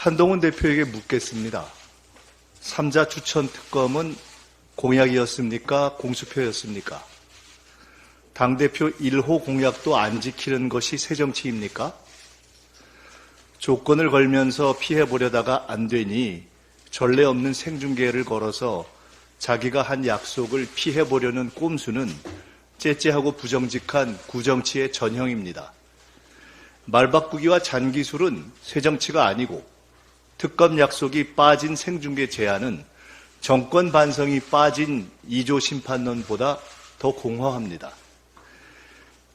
한동훈 대표에게 묻겠습니다. 삼자 추천 특검은 공약이었습니까? 공수표였습니까? 당대표 1호 공약도 안 지키는 것이 새 정치입니까? 조건을 걸면서 피해보려다가 안 되니 전례 없는 생중계를 걸어서 자기가 한 약속을 피해보려는 꼼수는 째째하고 부정직한 구정치의 전형입니다. 말바꾸기와 잔기술은 새 정치가 아니고 특검 약속이 빠진 생중계 제안은 정권 반성이 빠진 2조 심판론보다 더 공허합니다.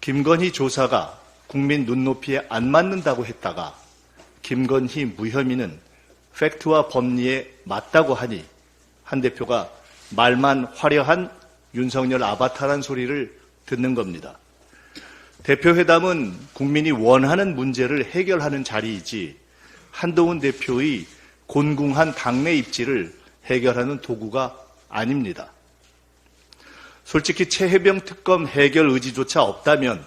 김건희 조사가 국민 눈높이에 안 맞는다고 했다가 김건희 무혐의는 팩트와 법리에 맞다고 하니 한 대표가 말만 화려한 윤석열 아바타란 소리를 듣는 겁니다. 대표회담은 국민이 원하는 문제를 해결하는 자리이지 한동훈 대표의 곤궁한 당내 입지를 해결하는 도구가 아닙니다. 솔직히 최해병 특검 해결 의지조차 없다면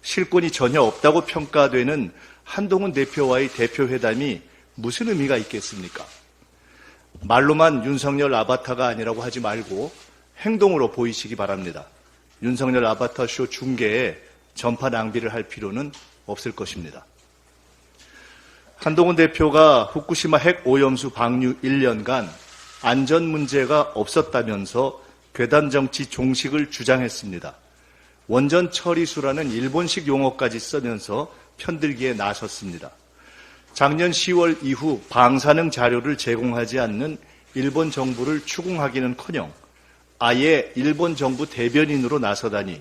실권이 전혀 없다고 평가되는 한동훈 대표와의 대표회담이 무슨 의미가 있겠습니까? 말로만 윤석열 아바타가 아니라고 하지 말고 행동으로 보이시기 바랍니다. 윤석열 아바타 쇼 중계에 전파 낭비를 할 필요는 없을 것입니다. 한동훈 대표가 후쿠시마 핵 오염수 방류 1년간 안전 문제가 없었다면서 괴담 정치 종식을 주장했습니다. 원전 처리수라는 일본식 용어까지 쓰면서 편들기에 나섰습니다. 작년 10월 이후 방사능 자료를 제공하지 않는 일본 정부를 추궁하기는 커녕 아예 일본 정부 대변인으로 나서다니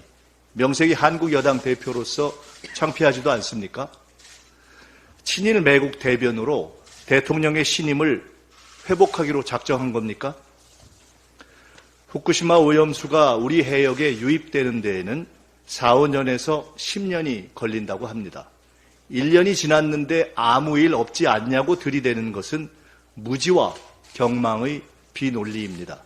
명색이 한국 여당 대표로서 창피하지도 않습니까? 친일 매국 대변으로 대통령의 신임을 회복하기로 작정한 겁니까? 후쿠시마 오염수가 우리 해역에 유입되는 데에는 4, 5년에서 10년이 걸린다고 합니다. 1년이 지났는데 아무 일 없지 않냐고 들이대는 것은 무지와 경망의 비논리입니다.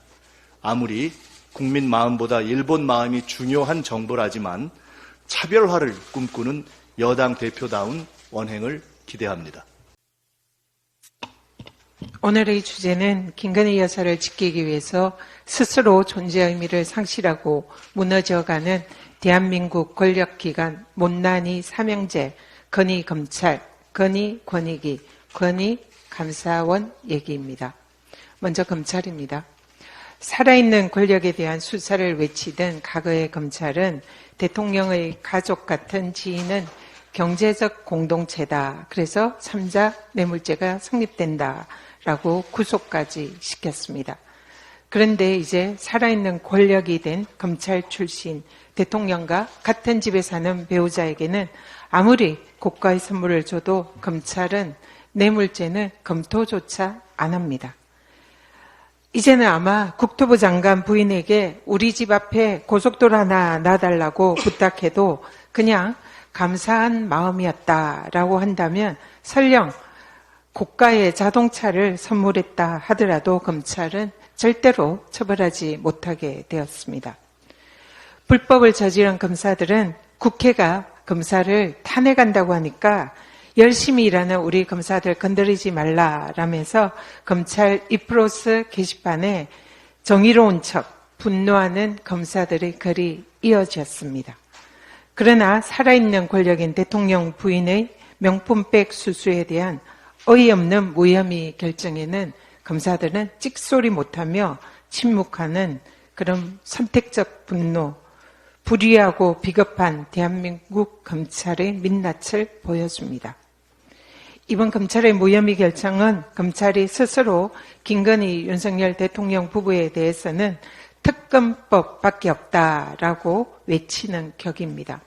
아무리 국민 마음보다 일본 마음이 중요한 정부라지만 차별화를 꿈꾸는 여당 대표다운 원행을 기대합니다. 오늘의 주제는 김건희 여사를 지키기 위해서 스스로 존재 의미를 상실하고 무너져가는 대한민국 권력기관 못난이 삼형제 건희 검찰, 건희 권익위, 건희 감사원 얘기입니다. 먼저 검찰입니다. 살아있는 권력에 대한 수사를 외치던 과거의 검찰은 대통령의 가족 같은 지인은 경제적 공동체다. 그래서 3자 뇌물죄가 성립된다. 라고 구속까지 시켰습니다. 그런데 이제 살아있는 권력이 된 검찰 출신 대통령과 같은 집에 사는 배우자에게는 아무리 고가의 선물을 줘도 검찰은 뇌물죄는 검토조차 안 합니다. 이제는 아마 국토부 장관 부인에게 우리 집 앞에 고속도로 하나 놔달라고 부탁해도 그냥 감사한 마음이었다라고 한다면 설령 고가의 자동차를 선물했다 하더라도 검찰은 절대로 처벌하지 못하게 되었습니다. 불법을 저지른 검사들은 국회가 검사를 탄핵한다고 하니까 열심히 일하는 우리 검사들 건드리지 말라라면서 검찰 이프로스 게시판에 정의로운 척 분노하는 검사들의 글이 이어졌습니다. 그러나 살아있는 권력인 대통령 부인의 명품백 수수에 대한 어이없는 무혐의 결정에는 검사들은 찍소리 못하며 침묵하는 그런 선택적 분노, 불의하고 비겁한 대한민국 검찰의 민낯을 보여줍니다. 이번 검찰의 무혐의 결정은 검찰이 스스로 김건희 윤석열 대통령 부부에 대해서는 특검법밖에 없다라고 외치는 격입니다.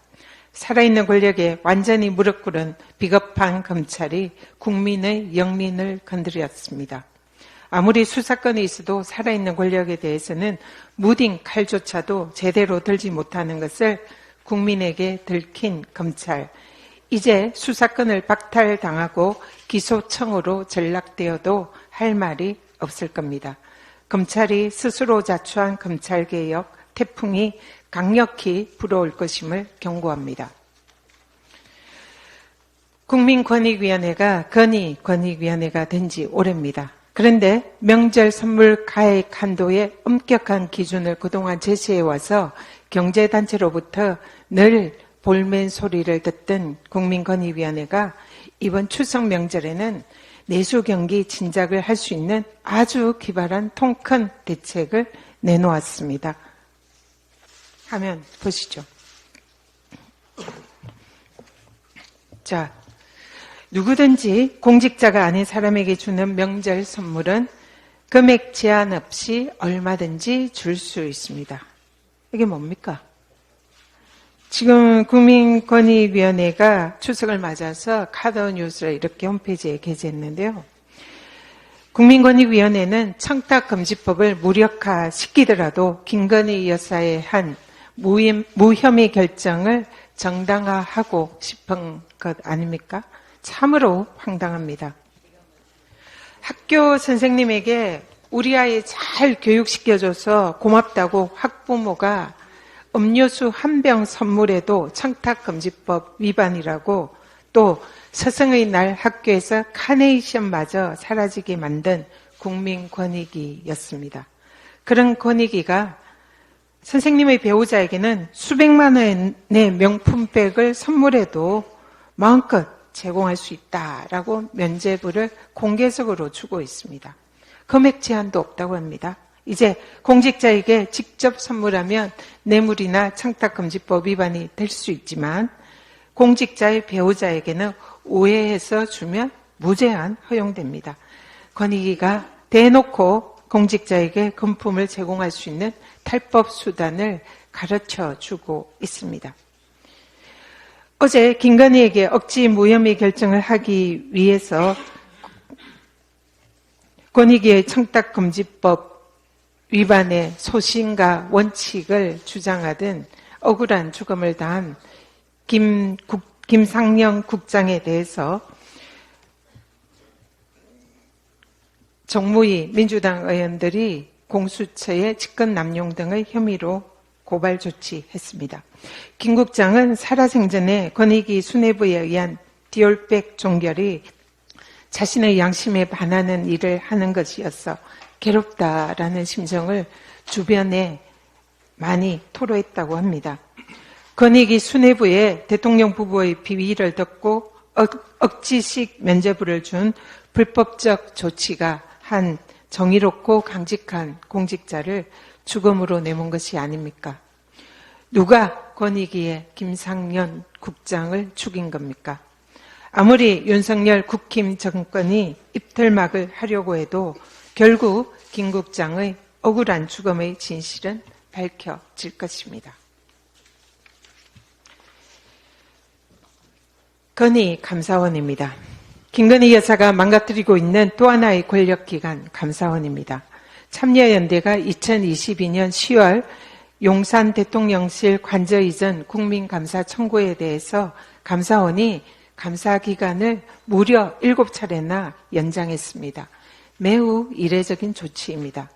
살아있는 권력에 완전히 무릎 꿇은 비겁한 검찰이 국민의 영민을 건드렸습니다. 아무리 수사건이 있어도 살아있는 권력에 대해서는 무딘 칼조차도 제대로 들지 못하는 것을 국민에게 들킨 검찰. 이제 수사건을 박탈당하고 기소청으로 전락되어도 할 말이 없을 겁니다. 검찰이 스스로 자초한 검찰개혁 태풍이 강력히 불어올 것임을 경고합니다. 국민권익위원회가 건의 권익위원회가 된 지 오래입니다. 그런데 명절 선물 가액 한도의 엄격한 기준을 그동안 제시해 와서 경제단체로부터 늘 볼멘 소리를 듣던 국민권익위원회가 이번 추석 명절에는 내수 경기 진작을 할 수 있는 아주 기발한 통큰 대책을 내놓았습니다. 화면 보시죠. 자, 누구든지 공직자가 아닌 사람에게 주는 명절 선물은 금액 제한 없이 얼마든지 줄 수 있습니다. 이게 뭡니까? 지금 국민권익위원회가 추석을 맞아서 카더 뉴스를 이렇게 홈페이지에 게재했는데요. 국민권익위원회는 청탁금지법을 무력화시키더라도 김건희 여사의 한 무혐, 무혐의 결정을 정당화하고 싶은 것 아닙니까? 참으로 황당합니다. 학교 선생님에게 우리 아이 잘 교육시켜줘서 고맙다고 학부모가 음료수 한 병 선물해도 청탁금지법 위반이라고 또 스승의 날 학교에서 카네이션마저 사라지게 만든 국민 권익위였습니다. 그런 권익위가 선생님의 배우자에게는 수백만 원의 명품백을 선물해도 마음껏 제공할 수 있다라고 면제부를 공개적으로 주고 있습니다. 금액 제한도 없다고 합니다. 이제 공직자에게 직접 선물하면 뇌물이나 청탁금지법 위반이 될 수 있지만 공직자의 배우자에게는 오해해서 주면 무제한 허용됩니다. 권익위가 대놓고 공직자에게 금품을 제공할 수 있는 탈법 수단을 가르쳐 주고 있습니다. 어제 김건희에게 억지 무혐의 결정을 하기 위해서 권익위의 청탁금지법 위반의 소신과 원칙을 주장하던 억울한 죽음을 당한 김, 국, 김상영 국장에 대해서 정무위 민주당 의원들이 공수처에 직권 남용 등의 혐의로 고발 조치했습니다. 김 국장은 살아생전에 권익위 수뇌부에 의한 디올백 종결이 자신의 양심에 반하는 일을 하는 것이었어 괴롭다라는 심정을 주변에 많이 토로했다고 합니다. 권익위 수뇌부에 대통령 부부의 비위를 듣고 억, 지식 면제부를 준 불법적 조치가 한 정의롭고 강직한 공직자를 죽음으로 내몬 것이 아닙니까? 누가 권익위의 김상년 국장을 죽인 겁니까? 아무리 윤석열 국힘 정권이 입틀막을 하려고 해도 결국 김 국장의 억울한 죽음의 진실은 밝혀질 것입니다. 건희 감사원입니다. 김건희 여사가 망가뜨리고 있는 또 하나의 권력기관 감사원입니다. 참여연대가 2022년 10월 용산 대통령실 관저 이전 국민감사 청구에 대해서 감사원이 감사 기간을 무려 7차례나 연장했습니다. 매우 이례적인 조치입니다.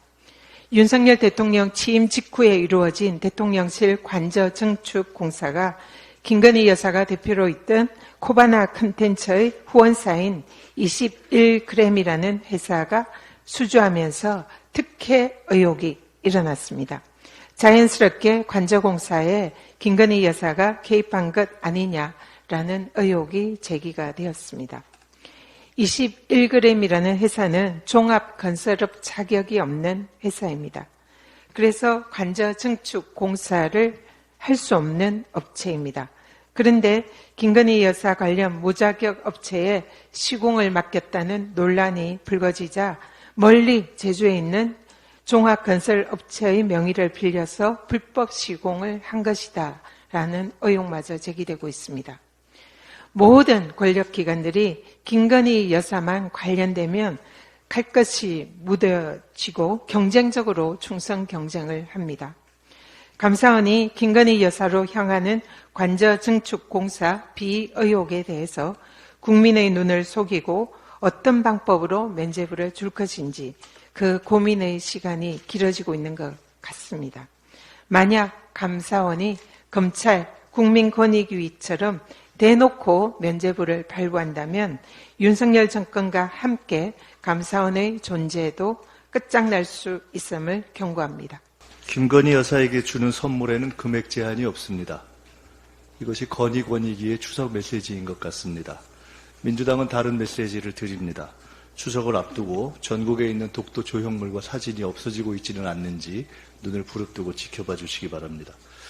윤석열 대통령 취임 직후에 이루어진 대통령실 관저 증축 공사가 김건희 여사가 대표로 있던 코바나 컨텐츠의 후원사인 21g이라는 회사가 수주하면서 특혜 의혹이 일어났습니다. 자연스럽게 관저공사에 김건희 여사가 개입한 것 아니냐라는 의혹이 제기가 되었습니다. 21g이라는 회사는 종합건설업 자격이 없는 회사입니다. 그래서 관저 증축 공사를 할 수 없는 업체입니다. 그런데 김건희 여사 관련 무자격 업체에 시공을 맡겼다는 논란이 불거지자 멀리 제주에 있는 종합건설업체의 명의를 빌려서 불법 시공을 한 것이다 라는 의혹마저 제기되고 있습니다. 모든 권력기관들이 김건희 여사만 관련되면 갈 것이 묻어지고 경쟁적으로 충성 경쟁을 합니다. 감사원이 김건희 여사로 향하는 관저 증축 공사 비의혹에 대해서 국민의 눈을 속이고 어떤 방법으로 면제부를 줄 것인지 그 고민의 시간이 길어지고 있는 것 같습니다. 만약 감사원이 검찰 국민권익위처럼 대놓고 면죄부를 발부한다면 윤석열 정권과 함께 감사원의 존재도 끝장날 수 있음을 경고합니다. 김건희 여사에게 주는 선물에는 금액 제한이 없습니다. 이것이 권익위의 추석 메시지인 것 같습니다. 민주당은 다른 메시지를 드립니다. 추석을 앞두고 전국에 있는 독도 조형물과 사진이 없어지고 있지는 않는지 눈을 부릅뜨고 지켜봐 주시기 바랍니다.